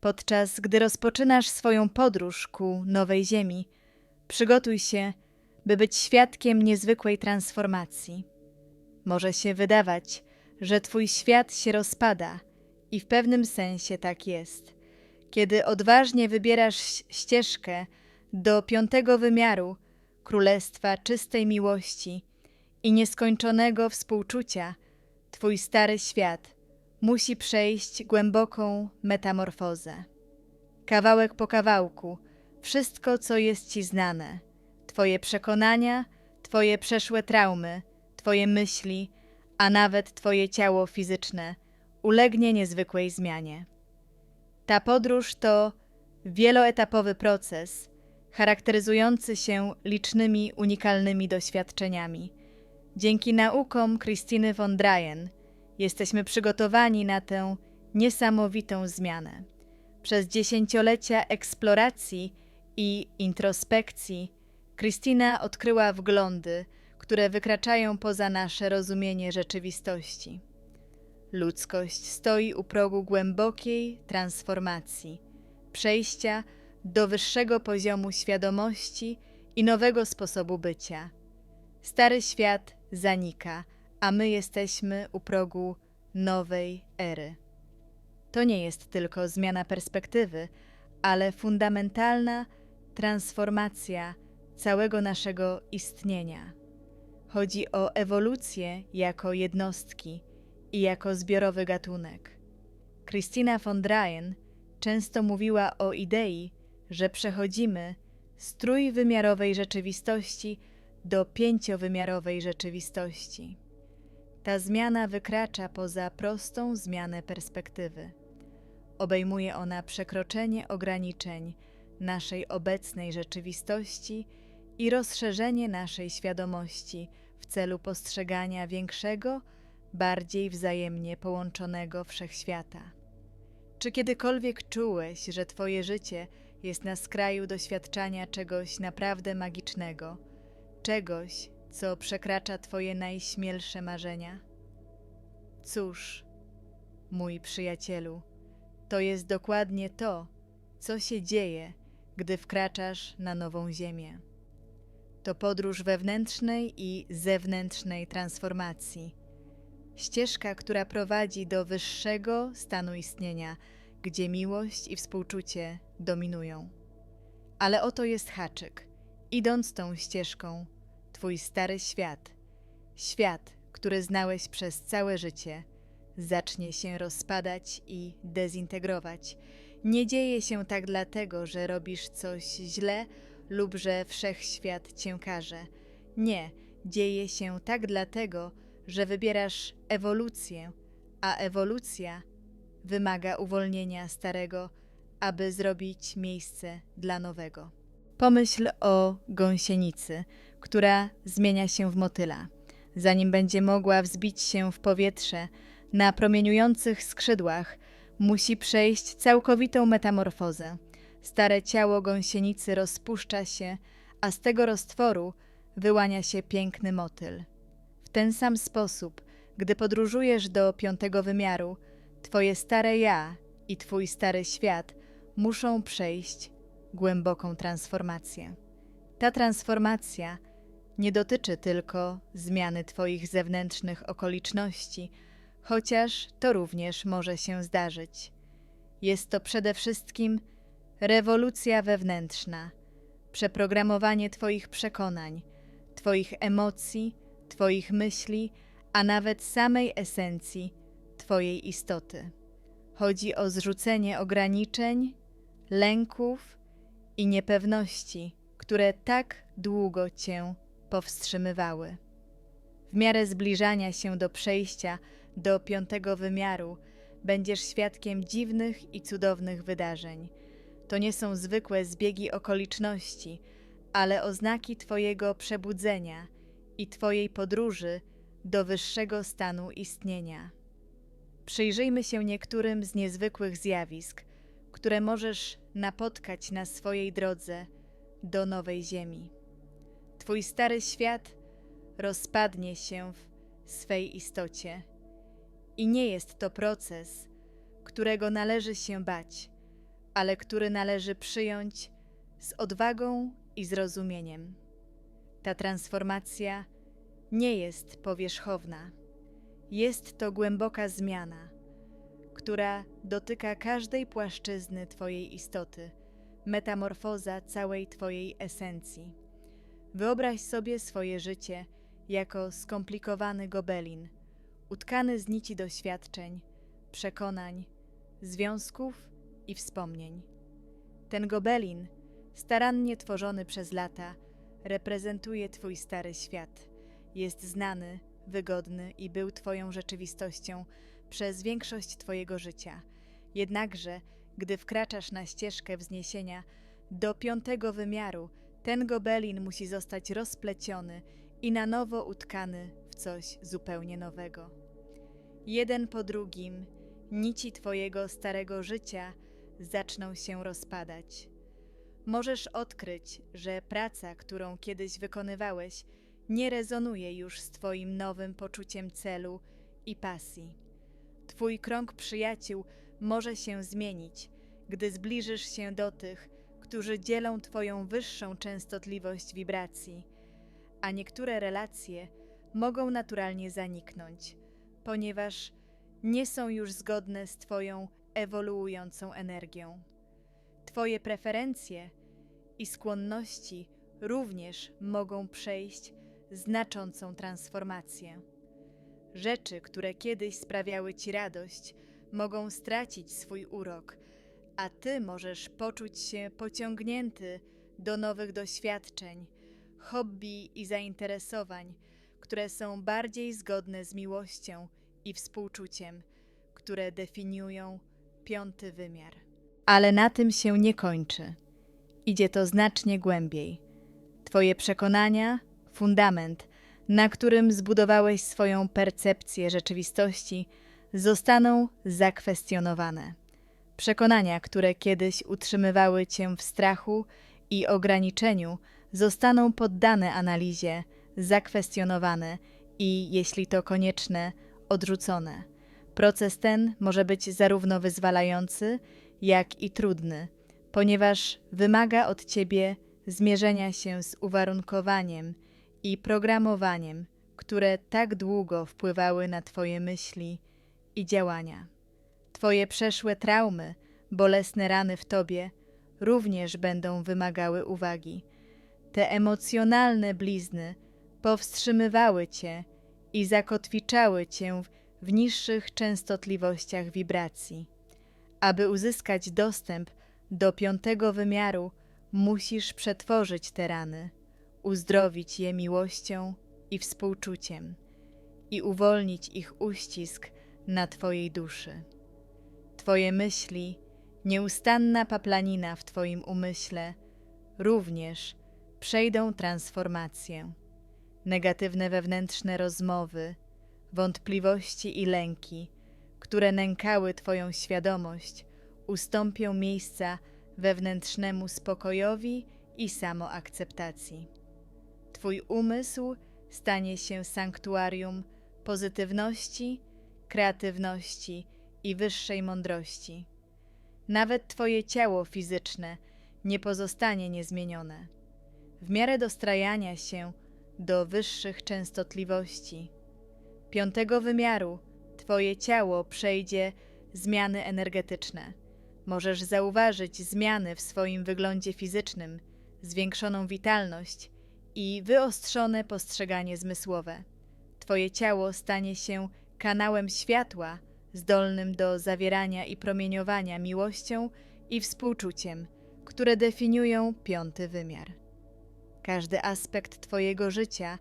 Podczas gdy rozpoczynasz swoją podróż ku nowej ziemi, przygotuj się, by być świadkiem niezwykłej transformacji. Może się wydawać, że Twój świat się rozpada, i w pewnym sensie tak jest. Kiedy odważnie wybierasz ścieżkę do piątego wymiaru królestwa czystej miłości i nieskończonego współczucia, Twój stary świat musi przejść głęboką metamorfozę. Kawałek po kawałku, wszystko, co jest Ci znane, Twoje przekonania, Twoje przeszłe traumy, Twoje myśli, a nawet Twoje ciało fizyczne ulegnie niezwykłej zmianie. Ta podróż to wieloetapowy proces, charakteryzujący się licznymi unikalnymi doświadczeniami. Dzięki naukom Christiny von Dreyen jesteśmy przygotowani na tę niesamowitą zmianę. Przez dziesięciolecia eksploracji i introspekcji Christina odkryła wglądy, które wykraczają poza nasze rozumienie rzeczywistości. Ludzkość stoi u progu głębokiej transformacji, przejścia do wyższego poziomu świadomości i nowego sposobu bycia. Stary świat zanika, a my jesteśmy u progu nowej ery. To nie jest tylko zmiana perspektywy, ale fundamentalna transformacja całego naszego istnienia. Chodzi o ewolucję jako jednostki i jako zbiorowy gatunek. Christina von Dreyen często mówiła o idei, że przechodzimy z trójwymiarowej rzeczywistości do pięciowymiarowej rzeczywistości. Ta zmiana wykracza poza prostą zmianę perspektywy. Obejmuje ona przekroczenie ograniczeń naszej obecnej rzeczywistości i rozszerzenie naszej świadomości w celu postrzegania większego, bardziej wzajemnie połączonego wszechświata. Czy kiedykolwiek czułeś, że Twoje życie jest na skraju doświadczania czegoś naprawdę magicznego, czegoś, co przekracza Twoje najśmielsze marzenia? Cóż, mój przyjacielu, to jest dokładnie to, co się dzieje, gdy wkraczasz na nową ziemię. To podróż wewnętrznej i zewnętrznej transformacji. Ścieżka, która prowadzi do wyższego stanu istnienia, gdzie miłość i współczucie dominują. Ale oto jest haczyk. Idąc tą ścieżką, Twój stary świat, świat, który znałeś przez całe życie, zacznie się rozpadać i dezintegrować. Nie dzieje się tak dlatego, że robisz coś źle lub że wszechświat cię karze. Nie, dzieje się tak dlatego, że wybierasz ewolucję, a ewolucja wymaga uwolnienia starego, aby zrobić miejsce dla nowego. Pomyśl o gąsienicy, która zmienia się w motyla. Zanim będzie mogła wzbić się w powietrze na promieniujących skrzydłach, musi przejść całkowitą metamorfozę. Stare ciało gąsienicy rozpuszcza się, a z tego roztworu wyłania się piękny motyl. W ten sam sposób, gdy podróżujesz do piątego wymiaru, twoje stare ja i twój stary świat muszą przejść głęboką transformację. Ta transformacja nie dotyczy tylko zmiany Twoich zewnętrznych okoliczności, chociaż to również może się zdarzyć. Jest to przede wszystkim rewolucja wewnętrzna, przeprogramowanie Twoich przekonań, Twoich emocji, Twoich myśli, a nawet samej esencji Twojej istoty. Chodzi o zrzucenie ograniczeń, lęków i niepewności, które tak długo Cię powstrzymywały. W miarę zbliżania się do przejścia do piątego wymiaru będziesz świadkiem dziwnych i cudownych wydarzeń. To nie są zwykłe zbiegi okoliczności, ale oznaki Twojego przebudzenia i Twojej podróży do wyższego stanu istnienia. Przyjrzyjmy się niektórym z niezwykłych zjawisk, które możesz napotkać na swojej drodze do nowej Ziemi. Twój stary świat rozpadnie się w swej istocie. I nie jest to proces, którego należy się bać, ale który należy przyjąć z odwagą i zrozumieniem. Ta transformacja nie jest powierzchowna. Jest to głęboka zmiana, która dotyka każdej płaszczyzny Twojej istoty, metamorfoza całej Twojej esencji. Wyobraź sobie swoje życie jako skomplikowany gobelin, utkany z nici doświadczeń, przekonań, związków i wspomnień. Ten gobelin, starannie tworzony przez lata, reprezentuje Twój stary świat. Jest znany, wygodny i był Twoją rzeczywistością przez większość Twojego życia. Jednakże, gdy wkraczasz na ścieżkę wzniesienia do piątego wymiaru, ten gobelin musi zostać rozpleciony i na nowo utkany w coś zupełnie nowego. Jeden po drugim nici Twojego starego życia zaczną się rozpadać. Możesz odkryć, że praca, którą kiedyś wykonywałeś, nie rezonuje już z Twoim nowym poczuciem celu i pasji. Twój krąg przyjaciół może się zmienić, gdy zbliżysz się do tych, którzy dzielą Twoją wyższą częstotliwość wibracji, a niektóre relacje mogą naturalnie zaniknąć, ponieważ nie są już zgodne z Twoją ewoluującą energią. Twoje preferencje i skłonności również mogą przejść znaczącą transformację. Rzeczy, które kiedyś sprawiały Ci radość, mogą stracić swój urok, a Ty możesz poczuć się pociągnięty do nowych doświadczeń, hobby i zainteresowań, które są bardziej zgodne z miłością i współczuciem, które definiują piąty wymiar. Ale na tym się nie kończy. Idzie to znacznie głębiej. Twoje przekonania, fundament, na którym zbudowałeś swoją percepcję rzeczywistości, zostaną zakwestionowane. Przekonania, które kiedyś utrzymywały cię w strachu i ograniczeniu, zostaną poddane analizie, zakwestionowane i, jeśli to konieczne, odrzucone. Proces ten może być zarówno wyzwalający, jak i trudny, ponieważ wymaga od ciebie zmierzenia się z uwarunkowaniem i programowaniem, które tak długo wpływały na Twoje myśli i działania. Twoje przeszłe traumy, bolesne rany w Tobie również będą wymagały uwagi. Te emocjonalne blizny powstrzymywały Cię i zakotwiczały Cię w niższych częstotliwościach wibracji. Aby uzyskać dostęp do piątego wymiaru, musisz przetworzyć te rany, uzdrowić je miłością i współczuciem i uwolnić ich uścisk na Twojej duszy. Twoje myśli, nieustanna paplanina w Twoim umyśle również przejdą transformację. Negatywne wewnętrzne rozmowy, wątpliwości i lęki, które nękały Twoją świadomość, ustąpią miejsca wewnętrznemu spokojowi i samoakceptacji. Twój umysł stanie się sanktuarium pozytywności, kreatywności i wyższej mądrości. Nawet Twoje ciało fizyczne nie pozostanie niezmienione. W miarę dostrajania się do wyższych częstotliwości, piątego wymiaru Twoje ciało przejdzie zmiany energetyczne. Możesz zauważyć zmiany w swoim wyglądzie fizycznym, zwiększoną witalność i wyostrzone postrzeganie zmysłowe. Twoje ciało stanie się kanałem światła, zdolnym do zawierania i promieniowania miłością i współczuciem, które definiują piąty wymiar. Każdy aspekt Twojego życia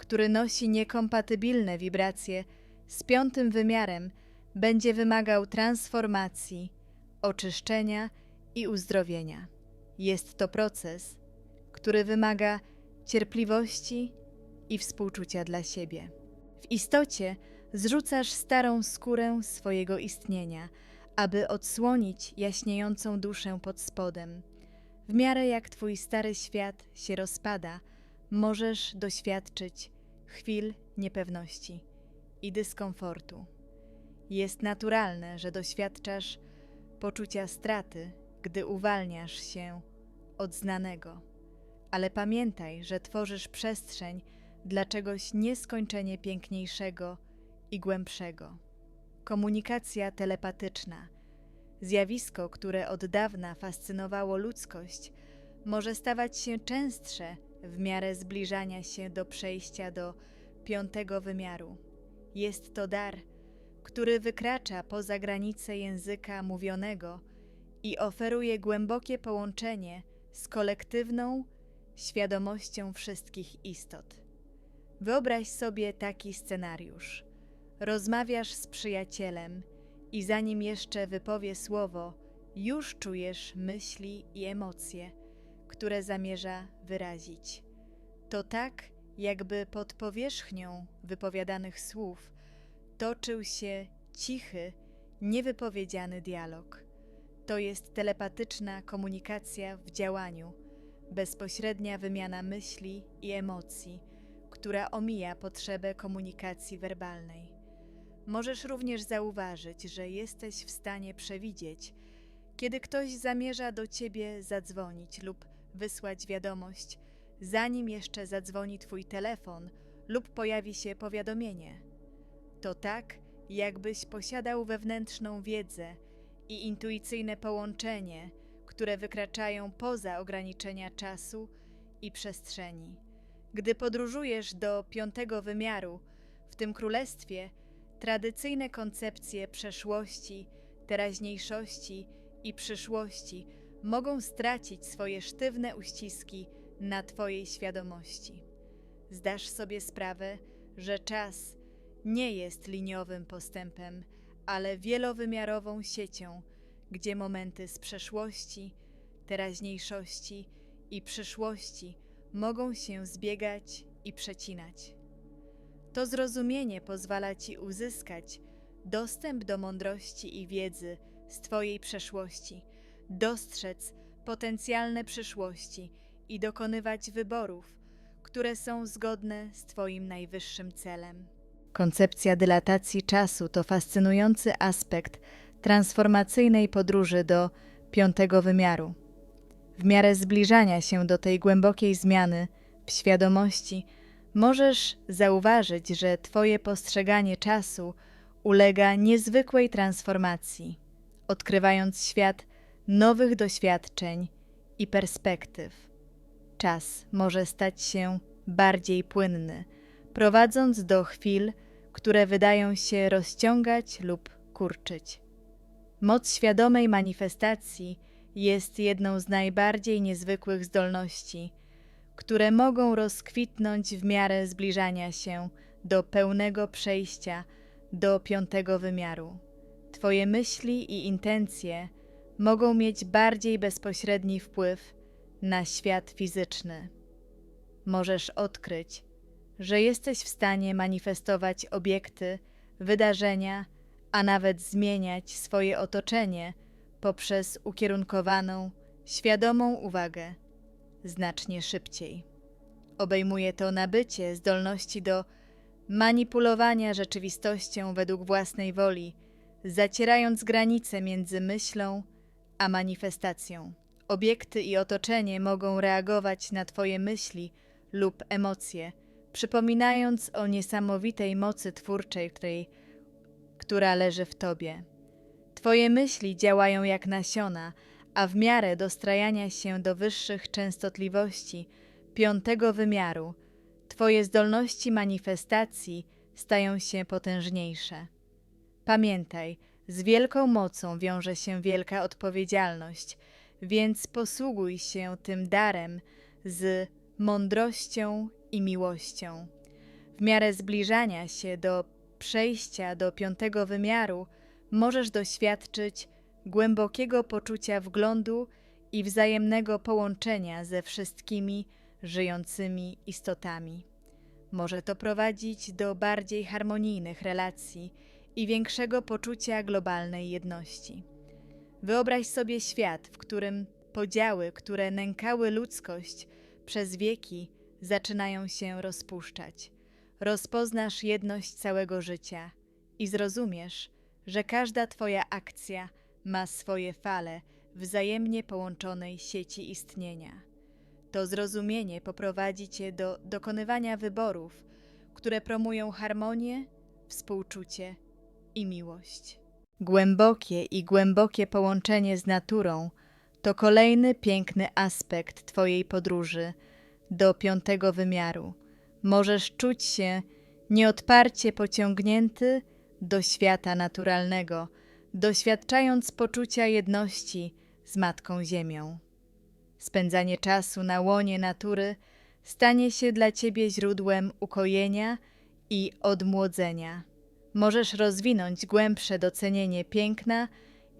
który nosi niekompatybilne wibracje z piątym wymiarem, będzie wymagał transformacji, oczyszczenia i uzdrowienia. Jest to proces, który wymaga cierpliwości i współczucia dla siebie. W istocie zrzucasz starą skórę swojego istnienia, aby odsłonić jaśniejącą duszę pod spodem. W miarę jak twój stary świat się rozpada, możesz doświadczyć chwil niepewności i dyskomfortu. Jest naturalne, że doświadczasz poczucia straty, gdy uwalniasz się od znanego. Ale pamiętaj, że tworzysz przestrzeń dla czegoś nieskończenie piękniejszego i głębszego. Komunikacja telepatyczna, zjawisko, które od dawna fascynowało ludzkość, może stawać się częstsze w miarę zbliżania się do przejścia do piątego wymiaru. Jest to dar, który wykracza poza granice języka mówionego i oferuje głębokie połączenie z kolektywną świadomością wszystkich istot. Wyobraź sobie taki scenariusz. Rozmawiasz z przyjacielem i zanim jeszcze wypowie słowo, już czujesz myśli i emocje, które zamierza wyrazić. To tak, jakby pod powierzchnią wypowiadanych słów toczył się cichy, niewypowiedziany dialog. To jest telepatyczna komunikacja w działaniu, bezpośrednia wymiana myśli i emocji, która omija potrzebę komunikacji werbalnej. Możesz również zauważyć, że jesteś w stanie przewidzieć, kiedy ktoś zamierza do ciebie zadzwonić lub wysłać wiadomość, zanim jeszcze zadzwoni twój telefon lub pojawi się powiadomienie. To tak, jakbyś posiadał wewnętrzną wiedzę i intuicyjne połączenie, które wykraczają poza ograniczenia czasu i przestrzeni. Gdy podróżujesz do piątego wymiaru, w tym królestwie, tradycyjne koncepcje przeszłości, teraźniejszości i przyszłości mogą stracić swoje sztywne uściski na Twojej świadomości. Zdasz sobie sprawę, że czas nie jest liniowym postępem, ale wielowymiarową siecią, gdzie momenty z przeszłości, teraźniejszości i przyszłości mogą się zbiegać i przecinać. To zrozumienie pozwala Ci uzyskać dostęp do mądrości i wiedzy z Twojej przeszłości, dostrzec potencjalne przyszłości i dokonywać wyborów, które są zgodne z Twoim najwyższym celem. Koncepcja dylatacji czasu to fascynujący aspekt transformacyjnej podróży do piątego wymiaru. W miarę zbliżania się do tej głębokiej zmiany w świadomości, możesz zauważyć, że Twoje postrzeganie czasu ulega niezwykłej transformacji, odkrywając świat nowych doświadczeń i perspektyw. Czas może stać się bardziej płynny, prowadząc do chwil, które wydają się rozciągać lub kurczyć. Moc świadomej manifestacji jest jedną z najbardziej niezwykłych zdolności, które mogą rozkwitnąć w miarę zbliżania się do pełnego przejścia do piątego wymiaru. Twoje myśli i intencje mogą mieć bardziej bezpośredni wpływ na świat fizyczny. Możesz odkryć, że jesteś w stanie manifestować obiekty, wydarzenia, a nawet zmieniać swoje otoczenie poprzez ukierunkowaną, świadomą uwagę znacznie szybciej. Obejmuje to nabycie zdolności do manipulowania rzeczywistością według własnej woli, zacierając granice między myślą a manifestacją. Obiekty i otoczenie mogą reagować na Twoje myśli lub emocje, przypominając o niesamowitej mocy twórczej, której, która leży w Tobie. Twoje myśli działają jak nasiona, a w miarę dostrajania się do wyższych częstotliwości piątego wymiaru, Twoje zdolności manifestacji stają się potężniejsze. Pamiętaj, z wielką mocą wiąże się wielka odpowiedzialność, więc posługuj się tym darem z mądrością i miłością. W miarę zbliżania się do przejścia do piątego wymiaru, możesz doświadczyć głębokiego poczucia wglądu i wzajemnego połączenia ze wszystkimi żyjącymi istotami. Może to prowadzić do bardziej harmonijnych relacji i większego poczucia globalnej jedności. Wyobraź sobie świat, w którym podziały, które nękały ludzkość przez wieki, zaczynają się rozpuszczać. Rozpoznasz jedność całego życia i zrozumiesz, że każda Twoja akcja ma swoje fale wzajemnie połączonej sieci istnienia. To zrozumienie poprowadzi cię do dokonywania wyborów, które promują harmonię, współczucie i miłość. Głębokie i głębokie połączenie z naturą to kolejny piękny aspekt Twojej podróży do piątego wymiaru. Możesz czuć się nieodparcie pociągnięty do świata naturalnego, doświadczając poczucia jedności z Matką Ziemią. Spędzanie czasu na łonie natury stanie się dla Ciebie źródłem ukojenia i odmłodzenia. Możesz rozwinąć głębsze docenienie piękna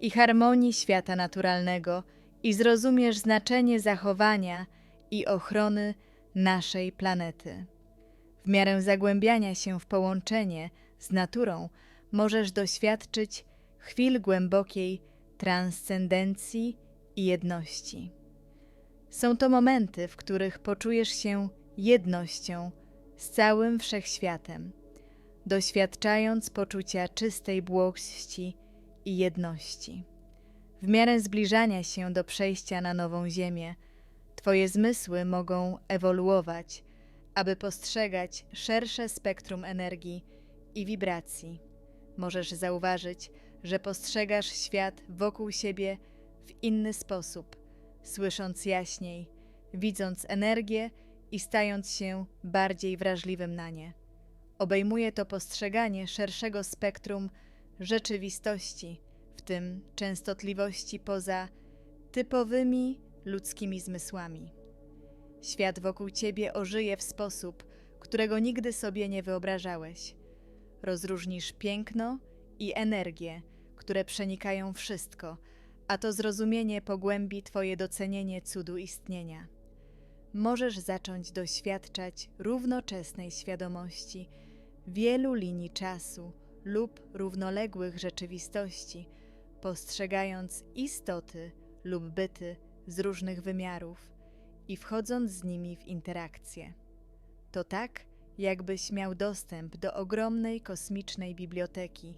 i harmonii świata naturalnego i zrozumiesz znaczenie zachowania i ochrony naszej planety. W miarę zagłębiania się w połączenie z naturą możesz doświadczyć chwil głębokiej transcendencji i jedności. Są to momenty, w których poczujesz się jednością z całym wszechświatem, doświadczając poczucia czystej błogości i jedności. W miarę zbliżania się do przejścia na nową Ziemię, Twoje zmysły mogą ewoluować, aby postrzegać szersze spektrum energii i wibracji. Możesz zauważyć, że postrzegasz świat wokół siebie w inny sposób, słysząc jaśniej, widząc energię i stając się bardziej wrażliwym na nie. Obejmuje to postrzeganie szerszego spektrum rzeczywistości, w tym częstotliwości poza typowymi ludzkimi zmysłami. Świat wokół ciebie ożyje w sposób, którego nigdy sobie nie wyobrażałeś. Rozróżnisz piękno i energię, które przenikają wszystko, a to zrozumienie pogłębi Twoje docenienie cudu istnienia. Możesz zacząć doświadczać równoczesnej świadomości wielu linii czasu lub równoległych rzeczywistości, postrzegając istoty lub byty z różnych wymiarów i wchodząc z nimi w interakcję. To tak, jakbyś miał dostęp do ogromnej kosmicznej biblioteki,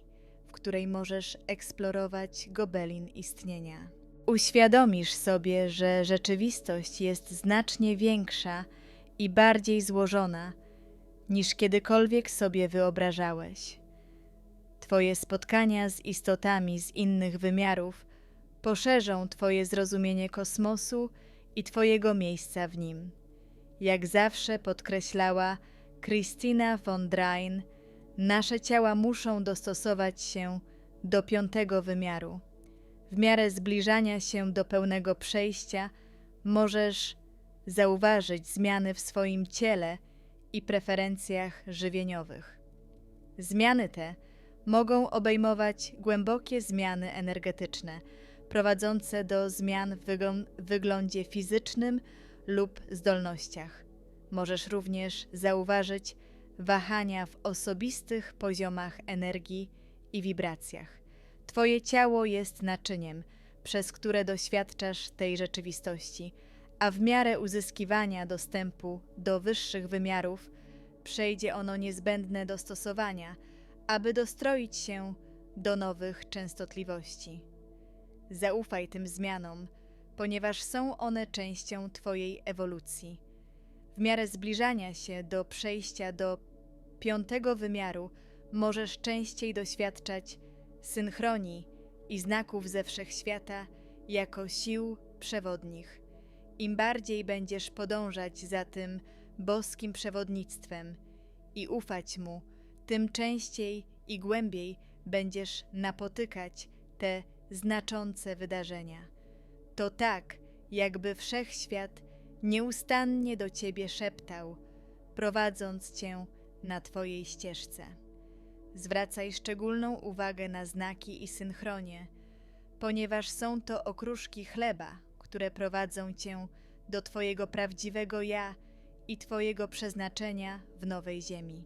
której możesz eksplorować gobelin istnienia. Uświadomisz sobie, że rzeczywistość jest znacznie większa i bardziej złożona niż kiedykolwiek sobie wyobrażałeś. Twoje spotkania z istotami z innych wymiarów poszerzą Twoje zrozumienie kosmosu i Twojego miejsca w nim. Jak zawsze podkreślała Christina von Drein, nasze ciała muszą dostosować się do piątego wymiaru. W miarę zbliżania się do pełnego przejścia możesz zauważyć zmiany w swoim ciele i preferencjach żywieniowych. Zmiany te mogą obejmować głębokie zmiany energetyczne, prowadzące do zmian w wyglądzie fizycznym lub zdolnościach. Możesz również zauważyć wahania w osobistych poziomach energii i wibracjach. Twoje ciało jest naczyniem, przez które doświadczasz tej rzeczywistości, a w miarę uzyskiwania dostępu do wyższych wymiarów przejdzie ono niezbędne dostosowania, aby dostroić się do nowych częstotliwości. Zaufaj tym zmianom, ponieważ są one częścią Twojej ewolucji. W miarę zbliżania się do przejścia do piątego wymiaru możesz częściej doświadczać synchronii i znaków ze wszechświata jako sił przewodnich. Im bardziej będziesz podążać za tym boskim przewodnictwem i ufać mu, tym częściej i głębiej będziesz napotykać te znaczące wydarzenia. To tak, jakby wszechświat nieustannie do ciebie szeptał, prowadząc cię na twojej ścieżce. Zwracaj szczególną uwagę na znaki i synchronie, ponieważ są to okruszki chleba, które prowadzą cię do twojego prawdziwego ja i twojego przeznaczenia w nowej ziemi.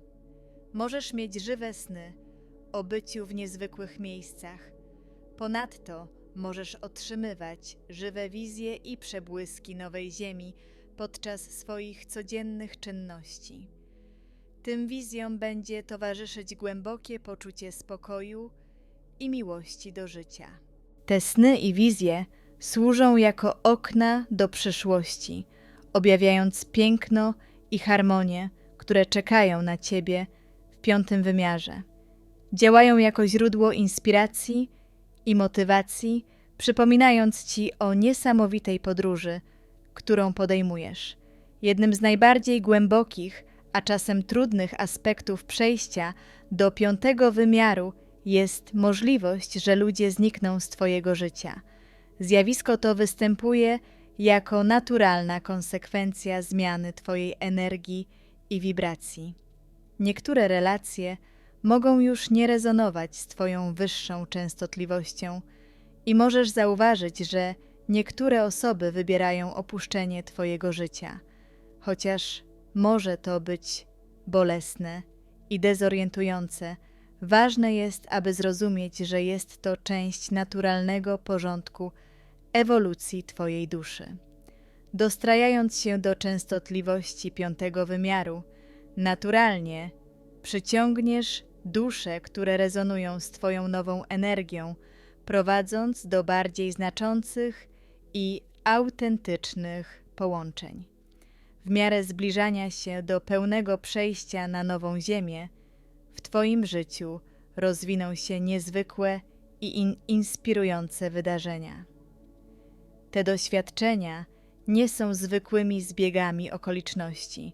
Możesz mieć żywe sny o byciu w niezwykłych miejscach. Ponadto możesz otrzymywać żywe wizje i przebłyski nowej ziemi podczas swoich codziennych czynności. Tym wizjom będzie towarzyszyć głębokie poczucie spokoju i miłości do życia. Te sny i wizje służą jako okna do przyszłości, objawiając piękno i harmonię, które czekają na Ciebie w piątym wymiarze. Działają jako źródło inspiracji i motywacji, przypominając Ci o niesamowitej podróży, którą podejmujesz. Jednym z najbardziej głębokich, a czasem trudnych aspektów przejścia do piątego wymiaru jest możliwość, że ludzie znikną z Twojego życia. Zjawisko to występuje jako naturalna konsekwencja zmiany Twojej energii i wibracji. Niektóre relacje mogą już nie rezonować z Twoją wyższą częstotliwością i możesz zauważyć, że niektóre osoby wybierają opuszczenie Twojego życia, chociaż może to być bolesne i dezorientujące. Ważne jest, aby zrozumieć, że jest to część naturalnego porządku ewolucji Twojej duszy. Dostrajając się do częstotliwości piątego wymiaru, naturalnie przyciągniesz dusze, które rezonują z Twoją nową energią, prowadząc do bardziej znaczących i autentycznych połączeń. W miarę zbliżania się do pełnego przejścia na nową Ziemię, w Twoim życiu rozwiną się niezwykłe i in inspirujące wydarzenia. Te doświadczenia nie są zwykłymi zbiegami okoliczności,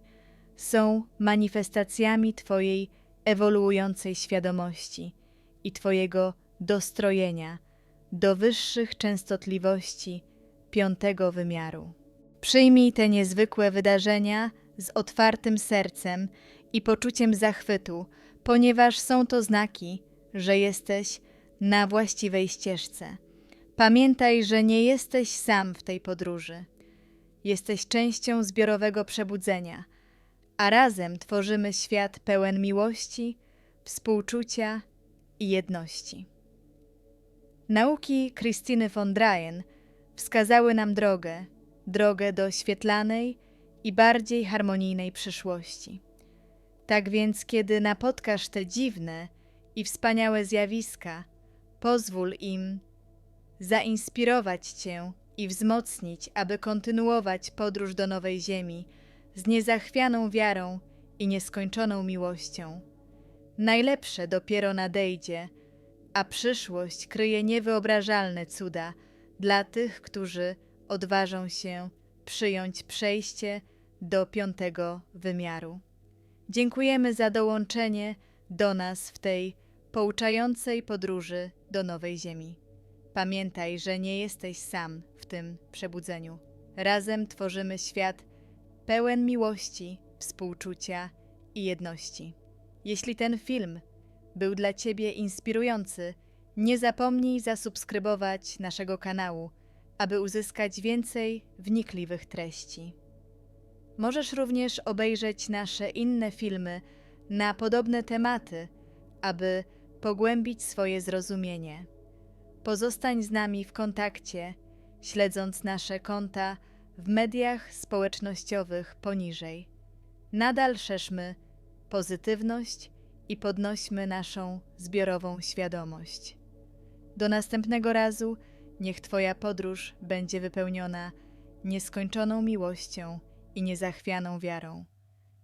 są manifestacjami Twojej ewoluującej świadomości i Twojego dostrojenia do wyższych częstotliwości piątego wymiaru. Przyjmij te niezwykłe wydarzenia z otwartym sercem i poczuciem zachwytu, ponieważ są to znaki, że jesteś na właściwej ścieżce. Pamiętaj, że nie jesteś sam w tej podróży. Jesteś częścią zbiorowego przebudzenia, a razem tworzymy świat pełen miłości, współczucia i jedności. Nauki Krystyny von Dreyen wskazały nam drogę, drogę do świetlanej i bardziej harmonijnej przyszłości. Tak więc, kiedy napotkasz te dziwne i wspaniałe zjawiska, pozwól im zainspirować Cię i wzmocnić, aby kontynuować podróż do nowej ziemi z niezachwianą wiarą i nieskończoną miłością. Najlepsze dopiero nadejdzie, a przyszłość kryje niewyobrażalne cuda dla tych, którzy odważą się przyjąć przejście do piątego wymiaru. Dziękujemy za dołączenie do nas w tej pouczającej podróży do nowej Ziemi. Pamiętaj, że nie jesteś sam w tym przebudzeniu. Razem tworzymy świat pełen miłości, współczucia i jedności. Jeśli ten film był dla Ciebie inspirujący, nie zapomnij zasubskrybować naszego kanału, aby uzyskać więcej wnikliwych treści. Możesz również obejrzeć nasze inne filmy na podobne tematy, aby pogłębić swoje zrozumienie. Pozostań z nami w kontakcie, śledząc nasze konta w mediach społecznościowych poniżej. Nadal szerzmy pozytywność i podnośmy naszą zbiorową świadomość. Do następnego razu niech Twoja podróż będzie wypełniona nieskończoną miłością i niezachwianą wiarą.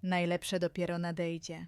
Najlepsze dopiero nadejdzie.